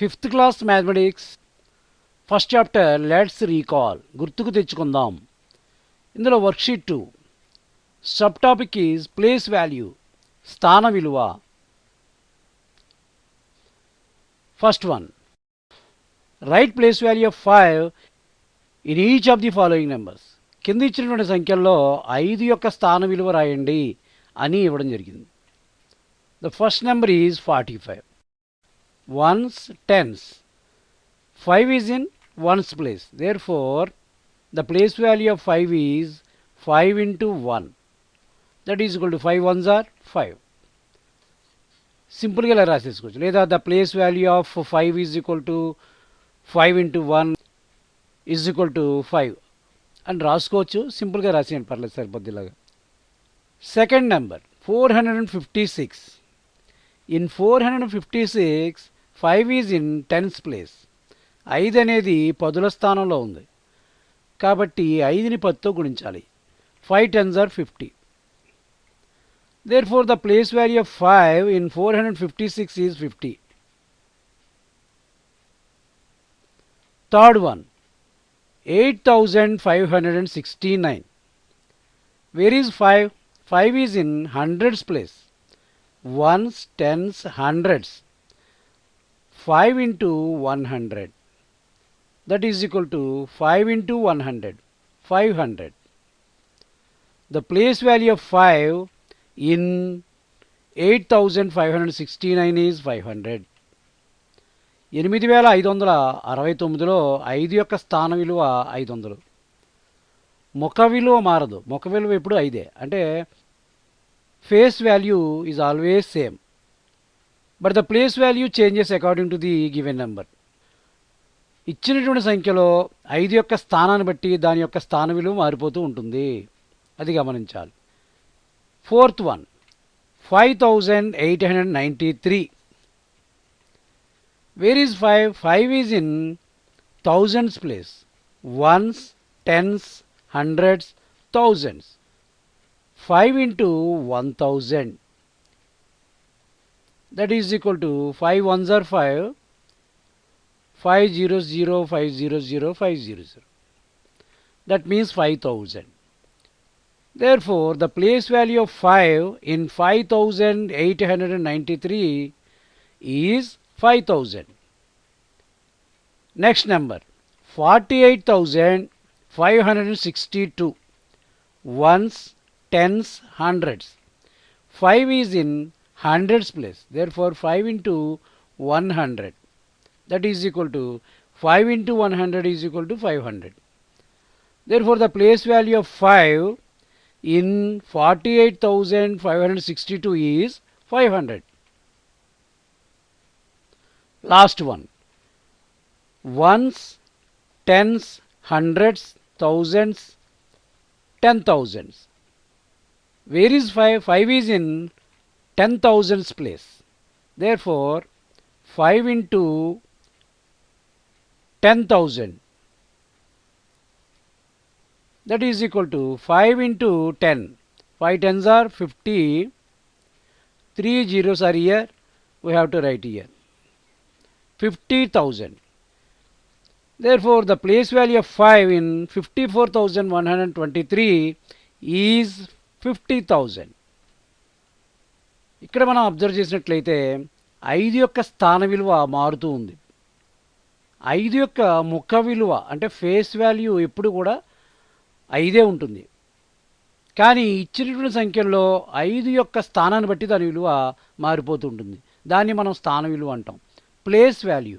Fifth class mathematics first chapter let's recall. గుర్తుకు తెచ్చుకుందాం. ఇందులో worksheet two. Sub topic is place value స్థాన విలువ. First one. Write place value of five in each of the following numbers. కింద ఇచ్చినటువంటి సంఖ్యల్లో ఐదు యొక్క స్థాన విలువ రాయండి అని ఇవ్వడం జరిగింది. The first number is forty five. Ones tens five is in ones place therefore the place value of five is five into one that is equal to five ones or five సింపుల్గా ఇలా రాసేసుకోవచ్చు లేదా the place value of five is equal to five into one is equal to five అని రాసుకోవచ్చు సింపుల్గా రాసేయండి పర్లేదు సరిపోద్దిలాగా second number four hundred and fifty six in four hundred and fifty six five is in tens place. ఐదు అనేది పదుల స్థానంలో ఉంది. కాబట్టి ఐదుని పదితో గుణించాలి. Five tens or fifty. Therefore the place value of five in four hundred fifty six is fifty third one eight thousand five hundred and sixty nine where is five five is in hundreds place ones tens hundreds five into one hundred. That is equal to five into one hundred. Five hundred. The place value of five in eight thousand five hundred sixty nine is five hundred ఎనిమిది వేల ఐదు వందల అరవై తొమ్మిదిలో ఐదు యొక్క స్థాన విలువ ఐదు వందలు. ముఖ విలువ మారదు. ముఖ విలువ ఎప్పుడు ఐదే. అంటే face value is always same but the place value changes according to the given number ఇచ్చినటువంటి సంఖ్యలో ఐదు యొక్క స్థానాన్ని బట్టి దాని యొక్క స్థాన విలువ మారిపోతూ ఉంటుంది. అది గమనించాలి. Fourth one five thousand eight hundred ninety three where is five five is in thousands place ones tens hundreds thousands five into one thousand that is equal to 5 ones are 5 5 0 0 5 0 0 5 0 0 that means 5000 therefore the place value of 5 in 5893 is 5000 next number 48562 ones tens hundreds. 5 is in hundreds place. Therefore, 5 into 100 that is equal to 5 into 100 is equal to 500. Therefore, the place value of 5 in 48,562 is 500. Last one. Ones, tens, hundreds, thousands, ten thousands. Where is 5? 5 is in ten thousands place. Therefore, 5 into 10,000 that is equal to 5 into 10 5 tens are 50 3 zeros are here. We have to write here. 50,000 therefore the place value of 5 in 54,123 is 50,000 ఇక్కడ మనం observe చేసినట్లయితే ఐదు యొక్క స్థాన విలువ మారుతూ ఉంది. ఐదు యొక్క ముఖ విలువ అంటే ఫేస్ వాల్యూ ఎప్పుడు కూడా ఐదే ఉంటుంది. కానీ ఇచ్చినటువంటి సంఖ్యల్లో ఐదు యొక్క స్థానాన్ని బట్టి దాని విలువ మారిపోతూ ఉంటుంది. దాన్ని మనం స్థాన విలువ అంటాం. Place value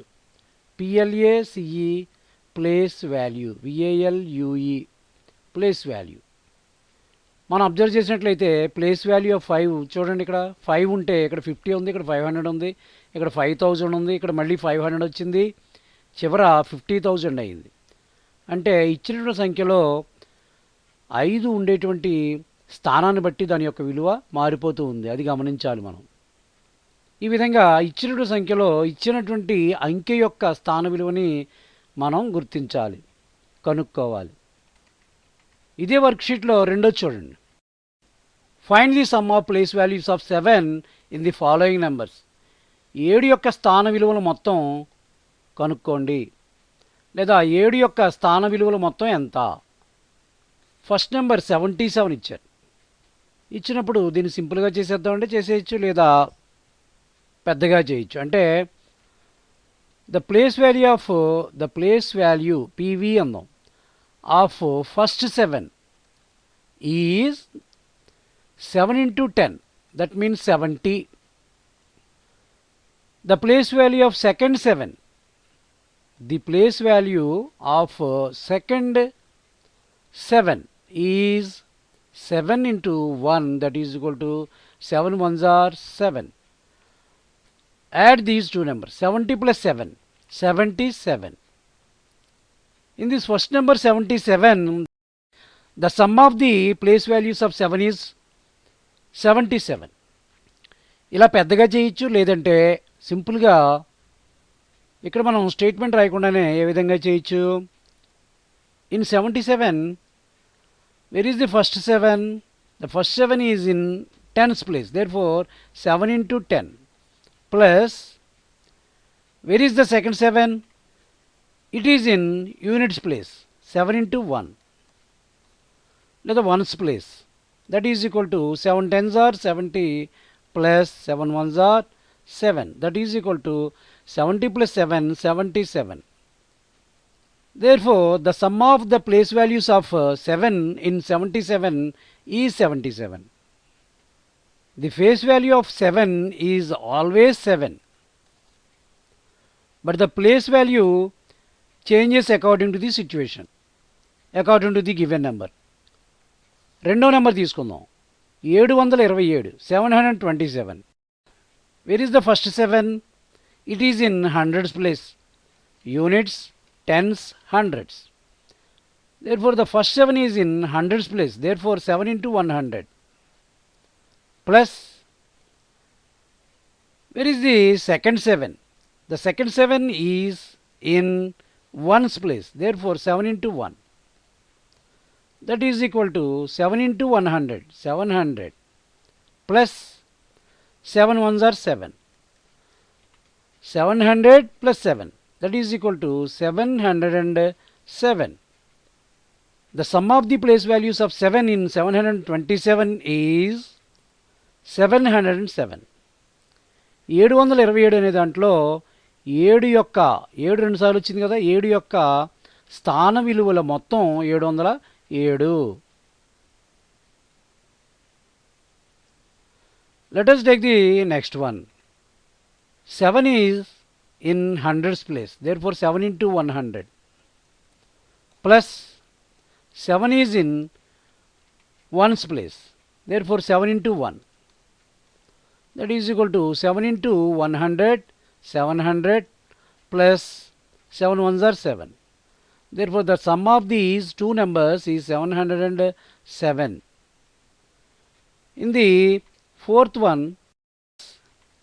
P L A C E place value V A L U E place value మనం అబ్జర్వ్ చేసినట్లయితే ప్లేస్ వాల్యూ ఆఫ్ ఫైవ్ చూడండి ఇక్కడ ఫైవ్ ఉంటే ఇక్కడ ఫిఫ్టీ ఉంది ఇక్కడ ఫైవ్ హండ్రెడ్ ఉంది ఇక్కడ ఫైవ్ థౌజండ్ ఉంది ఇక్కడ మళ్ళీ ఫైవ్ హండ్రెడ్ వచ్చింది చివర ఫిఫ్టీ థౌజండ్ అయింది. అంటే ఇచ్చినటువంటి సంఖ్యలో ఐదు ఉండేటువంటి స్థానాన్ని బట్టి దాని యొక్క విలువ మారిపోతూ ఉంది. అది గమనించాలి మనం. ఈ విధంగా ఇచ్చినటువంటి సంఖ్యలో ఇచ్చినటువంటి అంకె యొక్క స్థాన విలువని మనం గుర్తించాలి కనుక్కోవాలి. ఇదే వర్క్షీట్లో రెండో చూడండి. Find the sum of place values of seven in the following numbers ఏడు యొక్క స్థాన విలువలు మొత్తం కనుక్కోండి. లేదా ఏడు యొక్క స్థాన విలువలు మొత్తం ఎంత? ఫస్ట్ నెంబర్ సెవెంటీ సెవెన్ ఇచ్చారు. ఇచ్చినప్పుడు దీన్ని సింపుల్గా చేసేద్దామంటే చేసేయచ్చు లేదా పెద్దగా చేయొచ్చు. అంటే the place value of the place value PV అందాం. Of first seven is 7 into 10 that means 70. The place value of second 7 the place value of uh, second 7 is 7 into 1 that is equal to 7 ones are 7. Add these two numbers 70 plus 7 77. In this first number 77 the sum of the place values of 7 is 77 ఇలా పెద్దగా చేయొచ్చు లేదంటే సింపుల్గా ఇక్కడ మనం statement రాయకుండానే ఏ విధంగా చేయొచ్చు? In seventy seven where is the first seven the first seven is in tens place therefore seven into ten plus where is the second seven it is in units place seven into one లేదా ones place that is equal to 7 tens are 70 plus 7 ones are 7 that is equal to 70 plus 7 77 therefore the sum of the place values of uh, 7 in 77 is 77 the face value of 7 is always 7. But the place value changes according to the situation, according to the given number. రెండో నెంబర్ తీసుకుందాం. ఏడు వందల ఇరవై ఏడు seven hundred twenty seven. Where is the first seven it is in hundreds place units tens hundreds therefore the first seven is in hundreds place therefore seven into one hundred plus where is the second seven the second seven is in ones place therefore seven into one that is equal to seven into one hundred seven hundred plus seven ones or seven seven hundred plus seven that is equal to seven hundred and seven the sum of the place values The seven in seven hundred twenty seven is seven hundred and seven ఏడు వందల ఇరవై ఏడు అనే దాంట్లో ఏడు యొక్క ఏడు రెండుసార్లు వచ్చింది కదా ఏడు యొక్క స్థాన విలువల మొత్తం ఏడు వందల ఏడు. Let's take the next one seven is in hundreds place therefore seven into one hundred plus seven is in ones place therefore seven into one that is equal to 7 into 100 700 plus 7 ones are 7 therefore the sum of these two numbers is 707 in the fourth one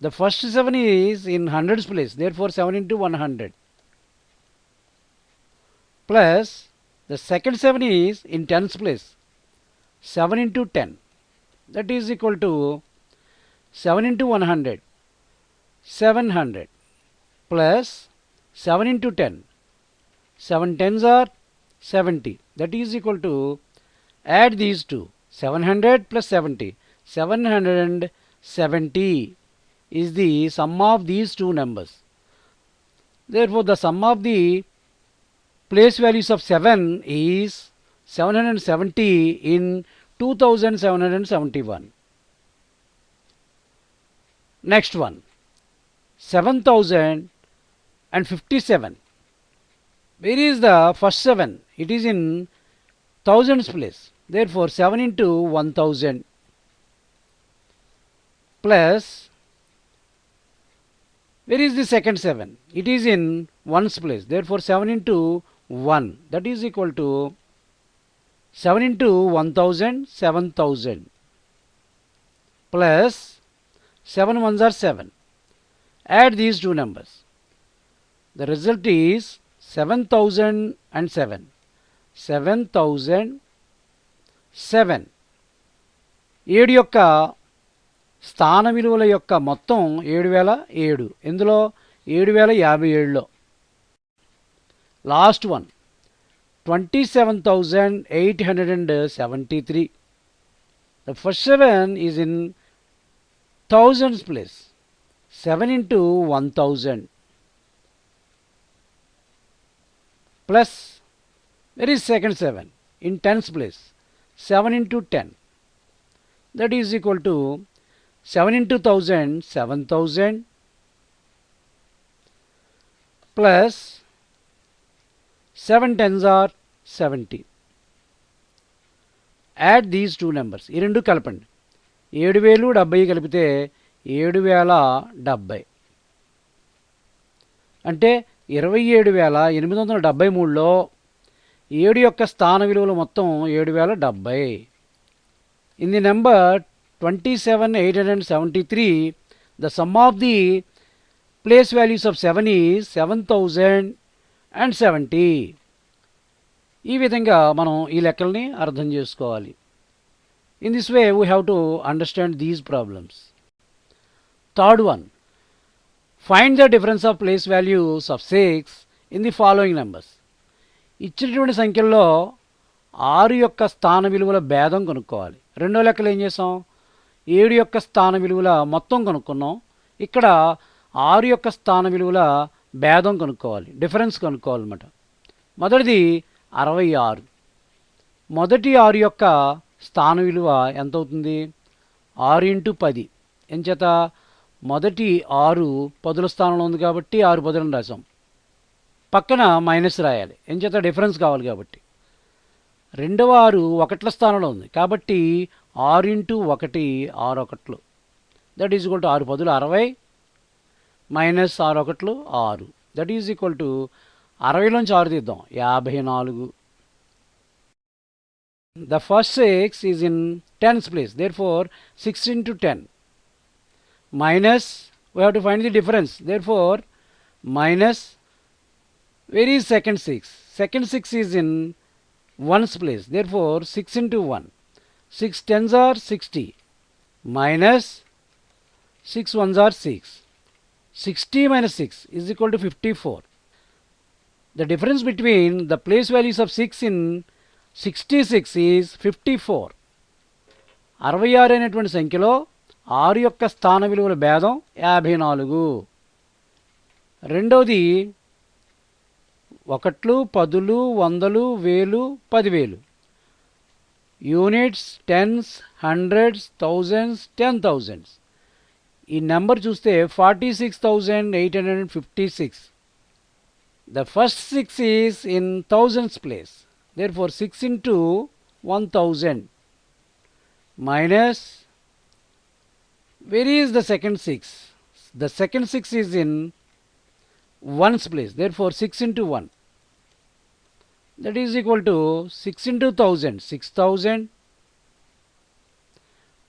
the first 7 is in hundreds place therefore 7 into 100 plus the second 7 is in tens place 7 into 10 that is equal to 7 into 100 700 plus 7 into 10 7 tens are 70 that is equal to add these two. 700 plus 70 770 is the sum of these two numbers. Therefore the sum of the place values of 7 is 770 in 2771 Next one, 7057. Where is the first 7? It is in thousands place. Therefore, 7 into 1000 plus where is the second 7? It is in ones place. Therefore, 7 into 1 that is equal to 7 into 1000 7000 plus 7 ones are 7. Add these two numbers. The result is 7007. 7007. ఏడు యొక్క స్థాన విలువల యొక్క మొత్తం ఏడు వేల ఏడు. ఇందులో ఏడు వేల యాభై ఏడులో. Last one. Twenty seven thousand eight hundred and seventy three the first seven is in thousands place seven into one thousand plus where is second seven in tens place seven into ten that is equal to seven into thousand seven thousand plus seven tens or seventy add these two numbers ఈ రెండు కలపండి. ఏడు వేలు డెబ్బై కలిపితే ఏడు వేల డెబ్బై. అంటే ఇరవై ఏడు వేల ఎనిమిది వందల డెబ్బై మూడులో ఏడు యొక్క స్థాన విలువలు మొత్తం ఏడు వేల డెబ్బై. In the number twenty seven eight hundred and seventy three the sum of the place values of seven ఈ సెవెన్ థౌజండ్ అండ్ సెవెంటీ. ఈ విధంగా మనం ఈ లెక్కల్ని అర్థం చేసుకోవాలి. In this way we have to understand these problems. Third one. Find the difference of place values of six in the following numbers ఇచ్చినటువంటి సంఖ్యల్లో ఆరు యొక్క స్థాన విలువల భేదం కనుక్కోవాలి. రెండో లెక్కలు ఏం చేసాం? ఏడు యొక్క స్థాన విలువల మొత్తం కనుక్కున్నాం. ఇక్కడ ఆరు యొక్క స్థాన విలువల భేదం కనుక్కోవాలి. డిఫరెన్స్ కనుక్కోవాలన్నమాట. మొదటిది అరవై ఆరు. మొదటి ఆరు యొక్క స్థాన విలువ ఎంత అవుతుంది ఆరు ఇంటూ పది. ఎంచేత? మొదటి ఆరు పదుల స్థానంలో ఉంది కాబట్టి ఆరు పదులను రాసాం పక్కన మైనస్ రాయాలి. ఎంచేత డిఫరెన్స్ కావాలి కాబట్టి. రెండవ ఆరు ఒకట్ల స్థానంలో ఉంది. కాబట్టి ఆరు ఇంటూ ఒకటి ఆరు ఒకట్లు దట్ ఈజ్ ఈక్వల్ టు ఆరు పదులు అరవై మైనస్ ఆరు ఒకట్లు ఆరు. దట్ ఈజ్ ఈక్వల్ టు అరవైలోంచి ఆరు తీద్దాం. యాభై నాలుగు. The first six is in tens place therefore six into ten minus we have to find the difference there four minus where is second 6 second 6 is in ones place therefore 6 into 1 6 tens are 60 minus 6 ones are 6 60 minus 6 is equal to 54 the difference between the place values of 6 in 66 is 54 అరవై ఆరు అనేటువంటి సంఖ్యలో ఆరు యొక్క స్థాన విలువల భేదం యాభై నాలుగు. రెండవది ఒకట్లు పదులు వందలు వేలు పదివేలు. Units tens hundreds thousands ten thousands. ఈ నెంబర్ చూస్తే forty six thousand eight hundred and fifty six. The first six is in thousands place therefore six into one thousand minus where is the second six the second six is in ones place therefore 6 into 1 that is equal to 6 into 1000 6000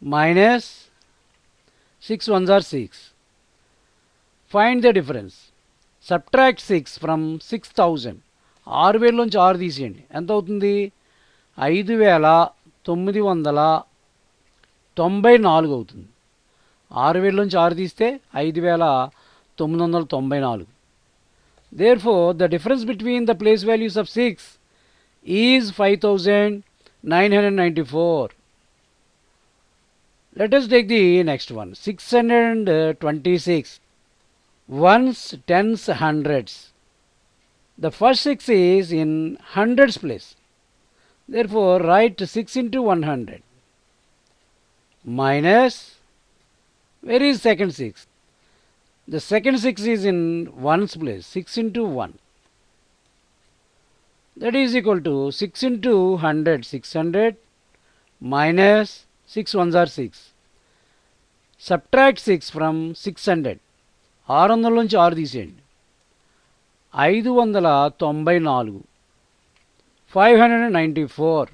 minus 6 ones are 6 find the difference subtract 6 from 6000 ఆరు వేలలోంచి ఆరు తీసేయండి ఎంత అవుతుంది ఐదు వేల తొమ్మిది వందల తొంభై నాలుగు అవుతుంది ఆరు వేలలోంచి ఆరు తీస్తే ఐదు వేల తొమ్మిది వందల తొంభై నాలుగు Therefore, the difference between the place values of 6 is 5994. Let us take the next one 626. Ones, tens, hundreds. The first 6 is in hundreds place. Therefore, write 6 into 100 minus where is second 6? The second 6 is in ones place, 6 into 1. That is equal to 6 into 100, 600 minus 6 ones are 6. Subtract 6 from 600. ఆరు వందల నుంచి ఆరు తీసేయండి ఐదు వందల తొంభై నాలుగు five hundred and ninety four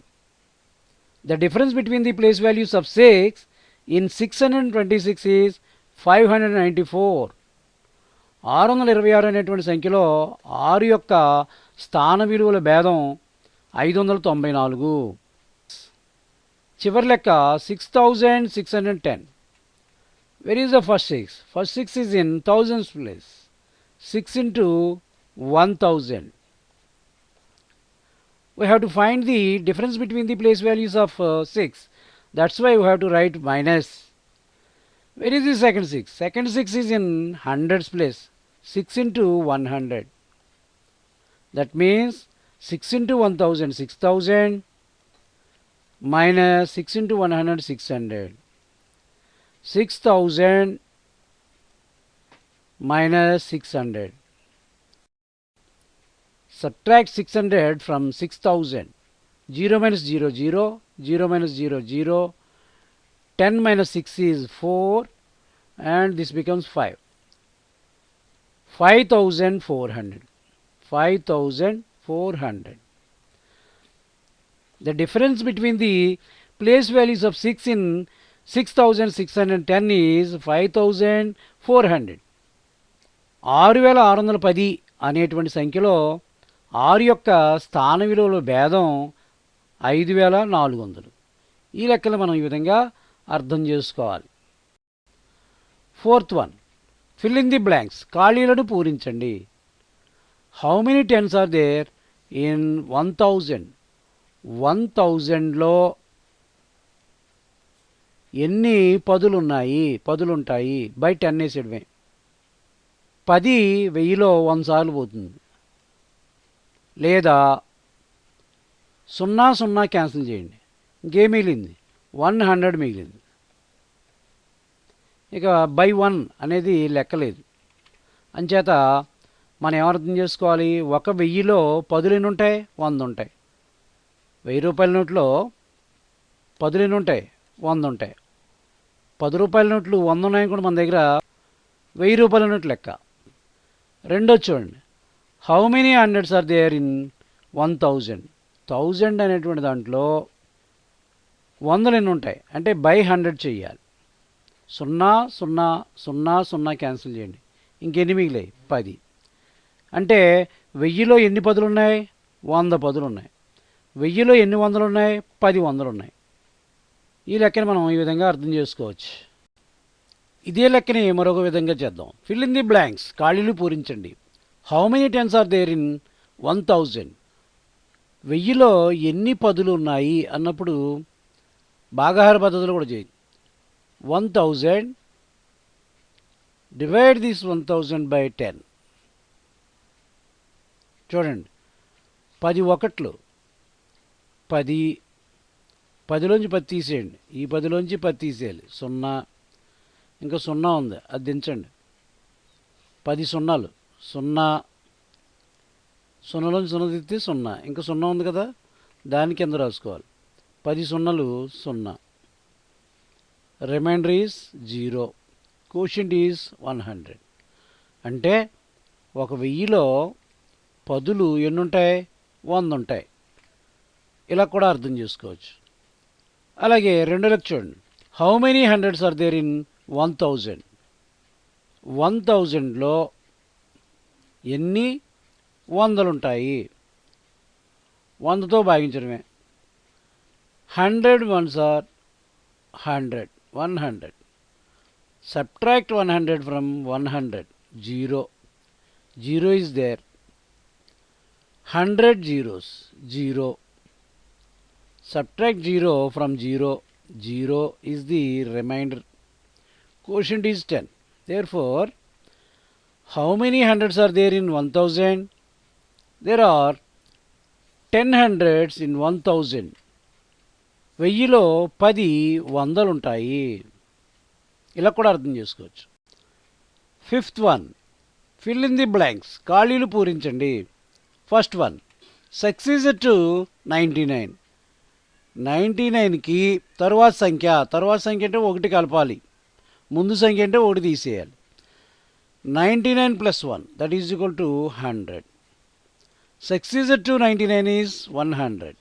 the difference between the place values of six in six hundred twenty six is five hundred ninety four ఆరు వందల ఇరవై ఆరు అనేటువంటి సంఖ్యలో ఆరు యొక్క స్థాన విలువల భేదం ఐదు వందల తొంభై నాలుగు. చివరి లెక్క six thousand six hundred ten where is the first six first six is in thousands place six into one thousand we have to find the difference between the place values of six that's why you have to write minus. Where is the second 6 second 6 is in hundreds place. 6 into 100 that means 6 into 1000 6000 minus 6 into 100 600 6000 minus 600 subtract 600 from 6000 0 minus 0 0 0 minus 0 0 10 minus 6 is 4 and this becomes 5 5400 5400 the difference between the place values of 6 in 6610 is 5400 ఆరు వేల ఆరు వందల పది అనేటువంటి సంఖ్యలో ఆరు యొక్క స్థాన విలువల భేదం ఐదు వేల నాలుగు వందలు. ఈ లెక్కలు మనం ఈ విధంగా అర్థం చేసుకోవాలి. Fourth one. Fill in the blanks ఖాళీలను పూరించండి. How many tens are there in one thousand one థౌజండ్లో ఎన్ని పదులు ఉన్నాయి పదులు ఉంటాయి బై టెన్ వేసేయడమే. పది వెయ్యిలో వంద సార్లు పోతుంది. లేదా సున్నా సున్నా క్యాన్సిల్ చేయండి. ఇంకేం మిగిలింది? వన్ హండ్రెడ్ మిగిలింది. ఇక బై వన్ అనేది లెక్కలేదు. అంచేత మనం ఏమర్థం చేసుకోవాలి? ఒక వెయ్యిలో పదులు ఎన్ని ఉంటాయి వంద ఉంటాయి వెయ్యి రూపాయల నోట్లో పదులు ఎన్ని ఉంటాయి వంద ఉంటాయి పది రూపాయల నోట్లు వంద ఉన్నాయి కూడా మన దగ్గర వెయ్యి రూపాయల నోట్లు లెక్క. రెండో చూడండి. How many hundreds are there in one thousand thousand అనేటువంటి దాంట్లో వందలు ఎన్ని ఉంటాయి. అంటే బై హండ్రెడ్ చెయ్యాలి. సున్నా సున్నా సున్నా సున్నా క్యాన్సిల్ చేయండి. ఇంకెన్ని మిగిలాయి? పది. అంటే వెయ్యిలో ఎన్ని పదులు ఉన్నాయి వంద పదులు ఉన్నాయి వెయ్యిలో ఎన్ని వందలు ఉన్నాయి పది వందలు ఉన్నాయి ఈ లెక్కని మనం ఈ విధంగా అర్థం చేసుకోవచ్చు. ఇదే లెక్కని మరొక విధంగా చేద్దాం. Fill in the blanks. ఖాళీలు పూరించండి. How many tens are there in? One thousand. వెయ్యిలో ఎన్ని పదులు ఉన్నాయి అన్నప్పుడు భాగాహార పద్ధతులు కూడా చేయి. One thousand divide this one thousand by ten. చూడండి పది ఒకట్లు. పది పదిలోంచి పది తీసేయండి. ఈ పదిలోంచి పది తీసేయాలి. సున్నా ఇంకా సున్నా ఉంది అది దించండి. పది సున్నాలు. సున్నా సున్నాలోంచి సున్నా తీస్తే సున్నా. ఇంకా సున్నా ఉంది కదా? దాని కింద రాసుకోవాలి? పది సున్నలు సున్నా. Remainder is zero quotient is one hundred అంటే ఒక వెయ్యిలో పదులు ఎన్ని ఉంటాయి వంద ఉంటాయి ఇలా కూడా అర్థం చేసుకోవచ్చు. అలాగే రెండో చూడండి. How many hundreds are there in one thousand one థౌజండ్లో ఎన్ని వందలుంటాయి. వందతో భాగించడమే. Hundred ones are hundred one hundred. Subtract one hundred from one hundred zero. Zero is there. Hundred zeros zero. Subtract zero from zero zero is the remainder. Question is ten. Therefore how many hundreds are there in one thousand there are ten hundreds in one thousand వెయ్యిలో పది వందలు ఉంటాయి ఇలా కూడా అర్థం చేసుకోవచ్చు. Fifth one fill in the blanks ఖాళీలు పూరించండి. First one successor to ninety nine ninety నైన్కి తరువాత సంఖ్య తరువాత సంఖ్య అంటే ఒకటి కలపాలి. ముందు సంఖ్య అంటే ఒకటి తీసేయాలి. Ninety nine plus one that is equal to hundred successor to ninety nine is one hundred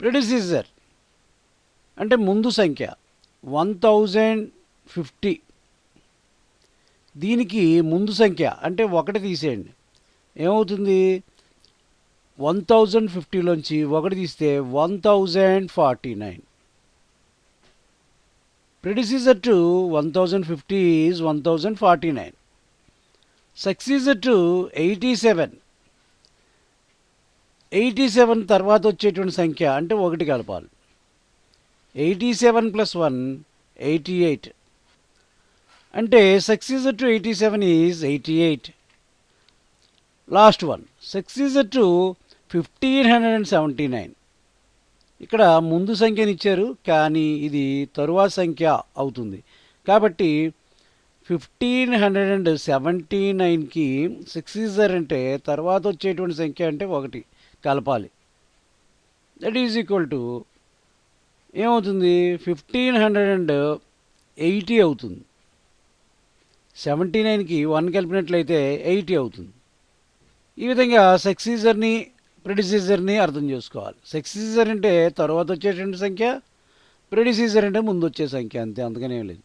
predecessor అంటే ముందు సంఖ్య వన్ థౌజండ్ ఫిఫ్టీ దీనికి ముందు సంఖ్య అంటే ఒకటి తీసేయండి. ఏమవుతుంది? వన్ థౌజండ్ ఫిఫ్టీలోంచి ఒకటి తీస్తే one thousand forty nine predecessor to one thousand fifty is one thousand forty nine successor to eighty seven eighty seven తర్వాత వచ్చేటువంటి సంఖ్య అంటే ఒకటి కలపాలి. Eighty seven plus one eighty eight. అంటే successor to eighty seven is eighty eight last one successor to fifteen hundred and seventy nine ఇక్కడ ముందు సంఖ్యని ఇచ్చారు కానీ ఇది తరువాత సంఖ్య అవుతుంది. కాబట్టి ఫిఫ్టీన్ హండ్రెడ్ అండ్ సెవెంటీ నైన్కి సక్సీజర్ అంటే తర్వాత వచ్చేటువంటి సంఖ్య అంటే ఒకటి. కలపాలి. దట్ ఈజ్ ఈక్వల్ టు ఏమవుతుంది? ఫిఫ్టీన్ హండ్రెడ్ అండ్ ఎయిటీ అవుతుంది. సెవెంటీ నైన్కి వన్ కలిపినట్లయితే ఎయిటీ అవుతుంది. ఈ విధంగా సక్సీజర్ని ప్రెడిసీజర్ని అర్థం చేసుకోవాలి. సక్సీజర్ అంటే తర్వాత వచ్చేటువంటి సంఖ్య ప్రెడిసీజర్ అంటే ముందు వచ్చే సంఖ్య అంతే అందుకనే లేదు.